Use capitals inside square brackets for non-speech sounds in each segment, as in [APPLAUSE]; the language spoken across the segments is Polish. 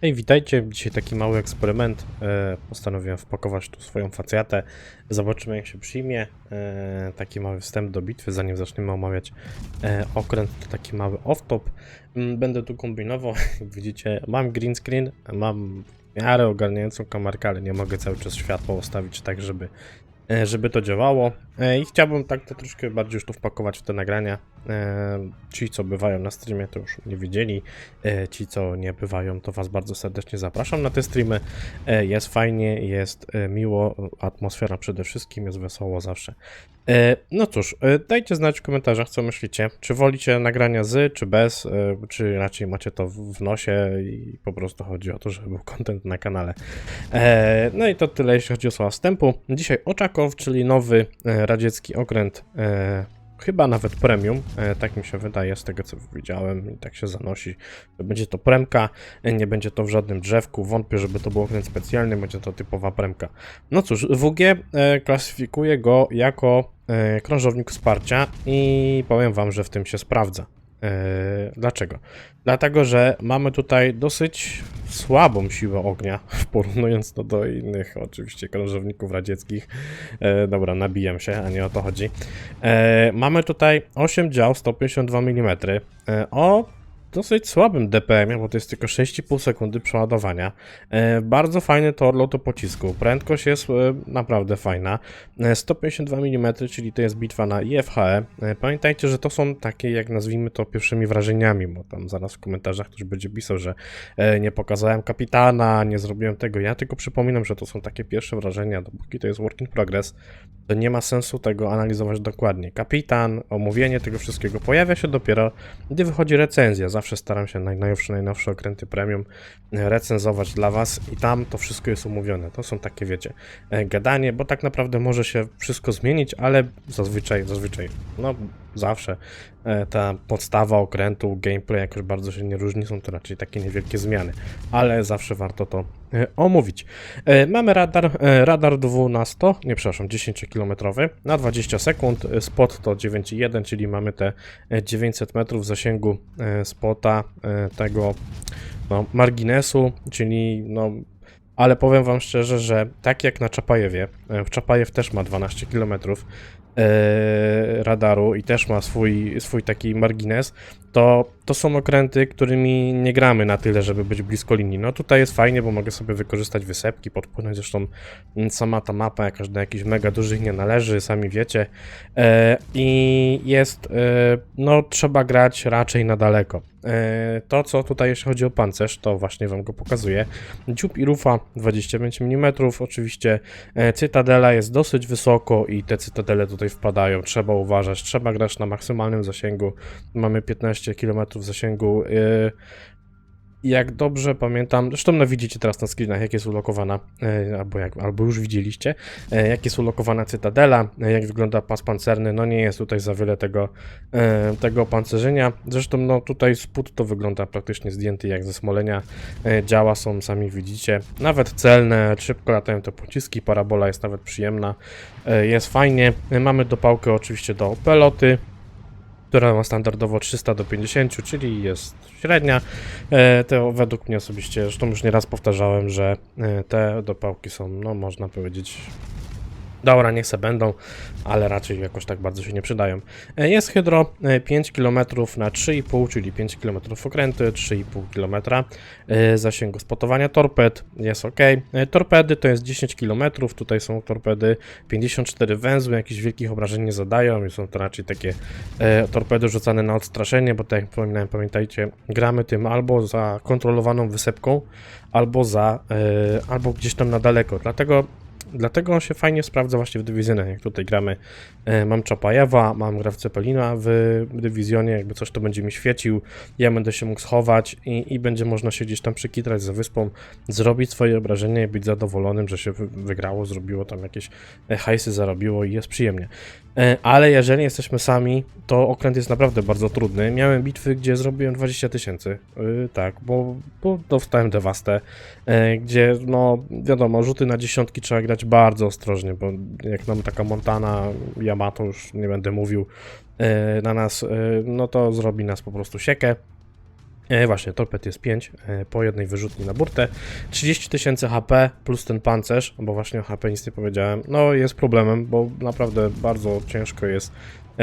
Hej, witajcie. Dzisiaj taki mały eksperyment. E, postanowiłem wpakować tu swoją facjatę. Zobaczymy, jak się przyjmie. E, taki mały wstęp do bitwy, zanim zaczniemy omawiać e, okręt. To taki mały off-top. Mm, Będę tu kombinował. [LAUGHS] Jak widzicie, mam green screen, mam miarę ogarniającą kamerkę, ale nie mogę cały czas światło ustawić tak, żeby żeby to działało E, i chciałbym tak to troszkę bardziej już tu wpakować w te nagrania. E, Ci, co bywają na streamie, to już nie wiedzieli. E, Ci, co nie bywają, to Was bardzo serdecznie zapraszam na te streamy. E, Jest fajnie, jest e, miło, atmosfera przede wszystkim, jest wesoło zawsze. E, No cóż, e, dajcie znać w komentarzach, co myślicie. Czy wolicie nagrania z, czy bez, e, czy raczej macie to w nosie i po prostu chodzi o to, żeby był content na kanale. No i to tyle, jeśli chodzi o słowa wstępu. Dzisiaj Oczakow, czyli nowy radziecki okręt, chyba nawet premium, tak mi się wydaje z tego co widziałem i tak się zanosi, będzie to premka, nie będzie to w żadnym drzewku, wątpię, żeby to był okręt specjalny, będzie to typowa premka. No cóż, WG klasyfikuje go jako krążownik wsparcia i powiem wam, że w tym się sprawdza. E, Dlaczego? Dlatego, że mamy tutaj dosyć słabą siłę ognia, [LAUGHS] porównując to do innych oczywiście krążowników radzieckich. E, dobra, nabijam się, a nie o to chodzi. E, mamy tutaj 8 dział 152 mm e, o dosyć słabym DPM, bo to jest tylko 6,5 sekundy przeładowania. E, bardzo fajny to orlot do pocisku. Prędkość jest e, naprawdę fajna. E, 152 mm, czyli to jest bitwa na IFHE. E, pamiętajcie, że to są takie, jak nazwijmy to, pierwszymi wrażeniami, bo tam zaraz w komentarzach ktoś będzie pisał, że e, nie pokazałem kapitana, nie zrobiłem tego. Ja tylko przypominam, że to są takie pierwsze wrażenia, dopóki to jest work in progress, to nie ma sensu tego analizować dokładnie. Kapitan, omówienie tego wszystkiego pojawia się dopiero, gdy wychodzi recenzja. Zawsze staram się najnowsze, najnowsze okręty premium e, recenzować dla Was i tam to wszystko jest omówione. To są takie, wiecie, e, gadanie, bo tak naprawdę może się wszystko zmienić, ale zazwyczaj, zazwyczaj, no zawsze e, ta podstawa okrętu, gameplay jakoś bardzo się nie różni, są to raczej takie niewielkie zmiany, ale zawsze warto to e, omówić. E, Mamy radar, radar 2 na 100, nie przepraszam, 10 km na 20 sekund, spot to 9,1, czyli mamy te e, 900 metrów zasięgu spota tego no, marginesu, czyli no ale powiem wam szczerze, że tak jak na Czapajewie, w Czapajew też ma 12 km radaru i też ma swój, swój taki margines, to, to są okręty, którymi nie gramy na tyle, żeby być blisko linii. No tutaj jest fajnie, bo mogę sobie wykorzystać wysepki, podpłynąć, zresztą sama ta mapa jakaś do jakichś mega dużych nie należy, sami wiecie. E, I jest, e, no trzeba grać raczej na daleko. E, To, co tutaj jeśli chodzi o pancerz, to właśnie wam go pokazuję. Dziób i rufa 25 mm, oczywiście cytadela jest dosyć wysoko i te cytadele tutaj wpadają, trzeba uważać, trzeba grać na maksymalnym zasięgu. Mamy 15 km zasięgu. e, Jak dobrze pamiętam, zresztą no widzicie teraz na screenach, jak jest ulokowana, e, albo, jak, albo już widzieliście, e, jak jest ulokowana cytadela, jak wygląda pas pancerny, no nie jest tutaj za wiele tego, tego opancerzenia. Zresztą no tutaj spód to wygląda praktycznie zdjęty jak ze smolenia. Działa są, sami widzicie, nawet celne, szybko latają te pociski, parabola jest nawet przyjemna, jest fajnie. Mamy dopałkę oczywiście do peloty, która ma standardowo 300 do 50, czyli jest średnia. E, To według mnie osobiście, zresztą już nieraz powtarzałem, że e, te dopałki są, no można powiedzieć, dobra, niech se będą, ale raczej jakoś tak bardzo się nie przydają. E, Jest hydro e, 5 km na 3,5, czyli 5 km okręty, 3,5 km e, zasięgu spotowania torped, jest ok. E, Torpedy to jest 10 km, tutaj są torpedy 54 węzły, jakichś wielkich obrażeń nie zadają i są to raczej takie e, torpedy rzucane na odstraszenie, bo tak jak wspominałem, pamiętajcie, gramy tym albo za kontrolowaną wysepką, albo za, e, albo gdzieś tam na daleko, dlatego Dlatego on się fajnie sprawdza właśnie w dywizjonach, jak tutaj gramy. E, mam Czapajewa, mam gra w dywizjonie, jakby coś to będzie mi świecił, ja będę się mógł schować i, i będzie można się gdzieś tam przykitrać za wyspą, zrobić swoje obrażenie i być zadowolonym, że się wy- wygrało, zrobiło tam jakieś e, hajsy, zarobiło i jest przyjemnie. E, Ale jeżeli jesteśmy sami, to okręt jest naprawdę bardzo trudny. Miałem bitwy, gdzie zrobiłem 20 tysięcy. Tak, bo, bo dostałem dewastę, gdzie no wiadomo, rzuty na dziesiątki trzeba grać bardzo ostrożnie, bo jak nam taka Montana, Yamato, już nie będę mówił, e, na nas, e, no to zrobi nas po prostu siekę. E, właśnie, torped jest 5 e, po jednej wyrzutni na burtę. 30 tysięcy HP plus ten pancerz, bo właśnie o HP nic nie powiedziałem. No jest problemem, bo naprawdę bardzo ciężko jest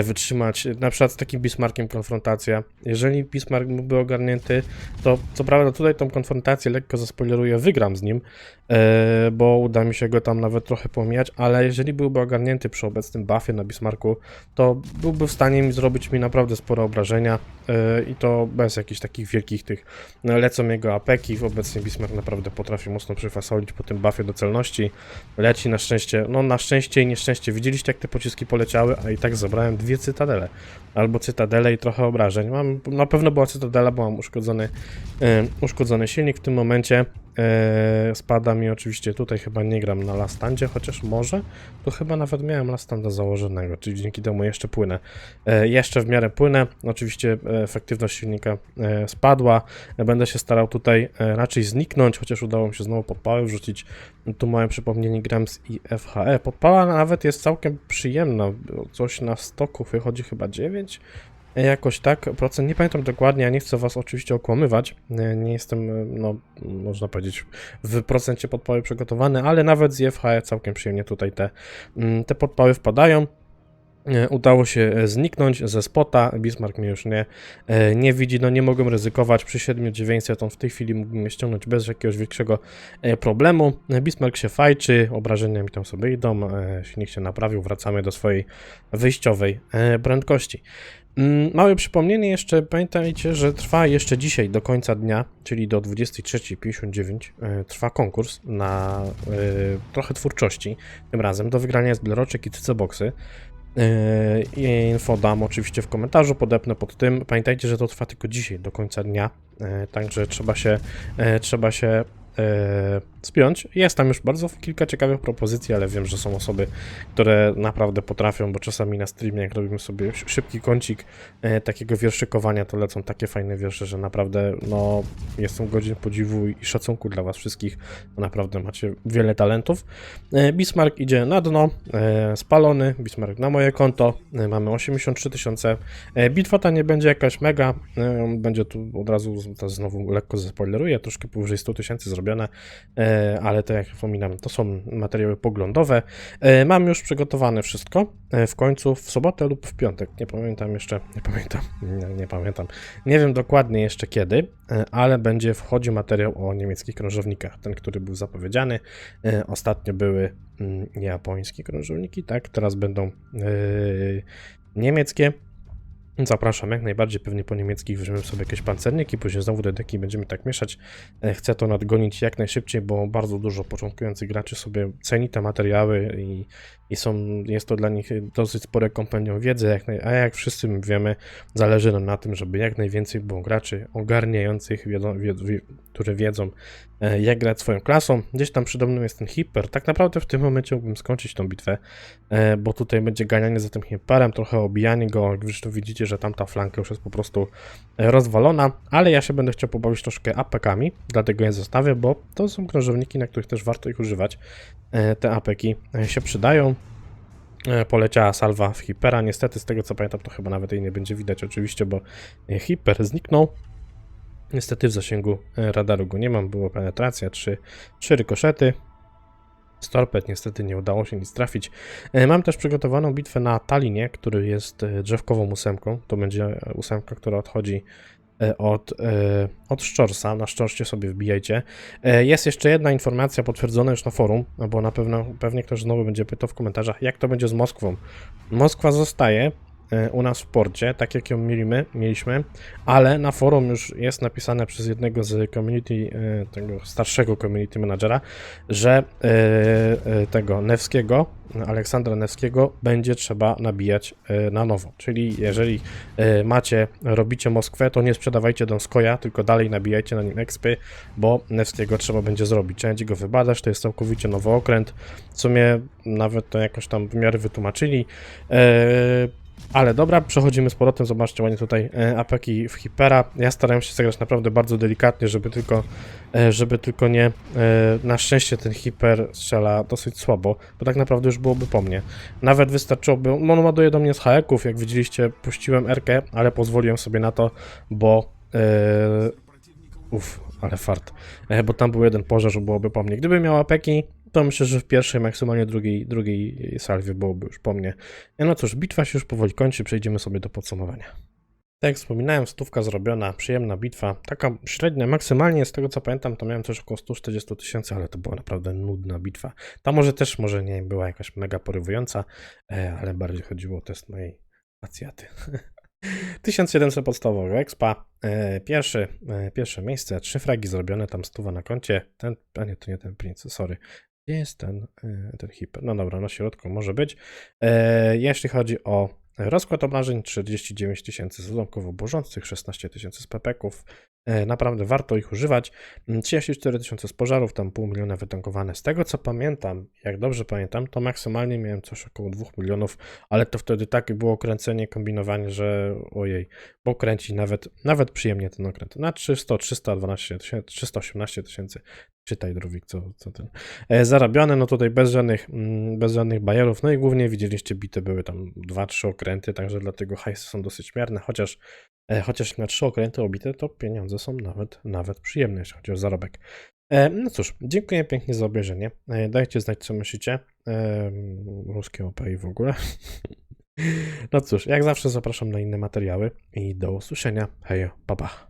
wytrzymać. Na przykład z takim Bismarckiem konfrontacja. Jeżeli Bismarck byłby ogarnięty, to co prawda tutaj tą konfrontację lekko zaspoileruję, wygram z nim, e, bo uda mi się go tam nawet trochę pomijać, ale jeżeli byłby ogarnięty przy obecnym buffie na Bismarcku, to byłby w stanie mi zrobić mi naprawdę spore obrażenia e, i to bez jakichś takich wielkich tych no, lecą jego apeki, obecnie Bismarck naprawdę potrafi mocno przyfasolić po tym buffie do celności, leci na szczęście, no na szczęście i nieszczęście, widzieliście jak te pociski poleciały, a i tak zabrałem dwie cytadele, albo cytadele i trochę obrażeń, mam, na pewno była cytadela, bo mam uszkodzony, e, uszkodzony silnik. W tym momencie, e, spada mi oczywiście, tutaj chyba nie gram na lastandzie, chociaż może, to chyba nawet miałem lastanda założonego, czyli dzięki temu jeszcze płynę, e, jeszcze w miarę płynę, oczywiście e, efektywność silnika e, spadła, będę się starał tutaj e, raczej zniknąć, chociaż udało mi się znowu podpałę wrzucić, tu małe przypomnienie Grams i FHE, podpała nawet jest całkiem przyjemna, coś na stoku wychodzi chyba 9, e, Jakoś tak, procent, nie pamiętam dokładnie, ja nie chcę was oczywiście okłamywać, nie jestem, no, można powiedzieć, w procencie podpały przygotowany, ale nawet z FHE całkiem przyjemnie tutaj te, mm, te podpały wpadają. E, Udało się e, zniknąć ze spota, Bismarck mnie już nie, e, nie widzi, no nie mogłem ryzykować, przy 7900 on w tej chwili mógłbym mnie ściągnąć bez jakiegoś większego problemu. Bismarck się fajczy, obrażenia mi tam sobie idą, silnik się naprawił, wracamy do swojej wyjściowej prędkości. Mm, Małe przypomnienie jeszcze, pamiętajcie, że trwa jeszcze dzisiaj do końca dnia, czyli do 23.59 e, trwa konkurs na e, trochę twórczości, tym razem do wygrania jest bleroczek i cyceboxy. Yy, i info dam oczywiście w komentarzu, podepnę pod tym. Pamiętajcie, że to trwa tylko dzisiaj, do końca dnia, także trzeba się, trzeba się spiąć. Jest tam już bardzo kilka ciekawych propozycji, ale wiem, że są osoby, które naprawdę potrafią, bo czasami na streamie, jak robimy sobie szy- szybki kącik yy, takiego wierszykowania, to lecą takie fajne wiersze, że naprawdę no, jestem godzin podziwu i szacunku dla was wszystkich, naprawdę macie wiele talentów. E, Bismarck idzie na dno, e, spalony, Bismarck na moje konto, e, mamy 83 tysiące. E, Bitwa ta nie będzie jakaś mega, e, będzie tu od razu, znowu lekko zaspoileruję, troszkę powyżej 100 tysięcy zrobione, e, ale to jak wspominam, to są materiały poglądowe. E, Mam już przygotowane wszystko, e, w końcu w sobotę lub w piątek, nie pamiętam jeszcze, nie pamiętam, nie, nie pamiętam, nie wiem dokładnie jeszcze kiedy, e, ale będzie wchodzi materiał o niemieckich krążownikach, ten, który był zapowiedziany. E, Ostatnio były mm, japońskie krążowniki, tak? Teraz będą e, niemieckie. Zapraszam jak najbardziej, pewnie po niemieckich weźmiemy sobie jakieś pancerniki, później znowu do deki będziemy tak mieszać. E, Chcę to nadgonić jak najszybciej, bo bardzo dużo początkujących graczy sobie ceni te materiały i, i są, jest to dla nich dosyć spore kompendium wiedzy, jak naj, a jak wszyscy wiemy, zależy nam na tym, żeby jak najwięcej było graczy ogarniających, wiedzą, wie, wie, które wiedzą jak grać swoją klasą. Gdzieś tam przede mną jest ten hiper. Tak naprawdę w tym momencie mógłbym skończyć tą bitwę, e, bo tutaj będzie ganianie za tym hiperem, trochę obijanie go. Jak zresztą widzicie, że tamta flanka już jest po prostu e, rozwalona, ale ja się będę chciał pobawić troszkę apekami, dlatego je zostawię, bo to są krążowniki, na których też warto ich używać. E, Te apeki e, się przydają. E, Poleciała salwa w hipera. Niestety, z tego co pamiętam, to chyba nawet jej nie będzie widać, oczywiście, bo e, hiper zniknął. Niestety w zasięgu e, radaru go nie mam, było penetracja, trzy, trzy rykoszety. Z torped niestety nie udało się nic trafić. E, Mam też przygotowaną bitwę na Talinie, który jest e, drzewkową ósemką. To będzie ósemka, która odchodzi od, od Szczorsa. Na Szczorsie sobie wbijajcie. Jest jeszcze jedna informacja potwierdzona już na forum, bo na pewno pewnie ktoś znowu będzie pytał w komentarzach, jak to będzie z Moskwą. Moskwa zostaje u nas w porcie, tak jak ją mieliśmy, mieliśmy, ale na forum już jest napisane przez jednego z community, e, tego starszego community managera, że e, e, tego Newskiego, Aleksandra Newskiego będzie trzeba nabijać e, na nowo. Czyli jeżeli e, macie, robicie Moskwę, to nie sprzedawajcie Donskoja, tylko dalej nabijajcie na nim expy, bo Newskiego trzeba będzie zrobić. Trzeba będzie go wybadać, to jest całkowicie nowy okręt. W sumie nawet to jakoś tam w miarę wytłumaczyli. Ale dobra, przechodzimy z powrotem, zobaczcie ładnie tutaj e, apeki w Hipera. Ja starałem się zagrać naprawdę bardzo delikatnie, żeby tylko, e, żeby tylko nie... E, na szczęście ten Hiper strzela dosyć słabo, bo tak naprawdę już byłoby po mnie. Nawet wystarczyłoby... On ładuje do mnie z haeków, jak widzieliście, puściłem Rkę, ale pozwoliłem sobie na to, bo Uff, ale fart. Bo tam był jeden pożar, że byłoby po mnie. Gdyby miała peki, to myślę, że w pierwszej, maksymalnie drugiej, drugiej salwie byłoby już po mnie. No cóż, bitwa się już powoli kończy, przejdziemy sobie do podsumowania. Tak jak wspominałem, stówka zrobiona, przyjemna bitwa. Taka średnia, maksymalnie z tego co pamiętam, to miałem coś około 140 tysięcy, ale to była naprawdę nudna bitwa. Ta może też, może nie była jakaś mega porywująca, e, ale bardziej chodziło o test mojej facjaty. 1700 podstawowego expa, e, pierwszy, e, pierwsze miejsce, trzy fragi zrobione, tam stuwa na koncie, ten, a nie, to nie ten princ, sorry. Gdzie jest ten, e, ten hiper? No dobra, na środku może być. E, jeśli chodzi o rozkład obrażeń, 49 tysięcy z dodatkowo burzących, 16 tysięcy z pepeków, e, naprawdę warto ich używać. Mm, 34 tysiące z pożarów, tam pół miliona wytankowane. Z tego co pamiętam, jak dobrze pamiętam, to maksymalnie miałem coś około 2 milionów, ale to wtedy takie było kręcenie, kombinowanie, że ojej, bo kręci nawet, nawet przyjemnie ten okręt. Na 300, 312 tysięcy, 318 tysięcy. Czytaj, Drowik, co, co ten. E, zarabione, no tutaj bez żadnych, mm, bez żadnych bajerów, no i głównie widzieliście, bite były tam 2-3 okręty, także dlatego hajsy są dosyć mierne, chociaż, e, chociaż na 3 okręty obite, to pieniądze są nawet, nawet przyjemne, jeśli chodzi o zarobek. E, no cóż, dziękuję pięknie za obejrzenie. E, dajcie znać, co myślicie. E, ruskie OP i w ogóle. [LAUGHS] No cóż, jak zawsze zapraszam na inne materiały i do usłyszenia. Hej, pa pa.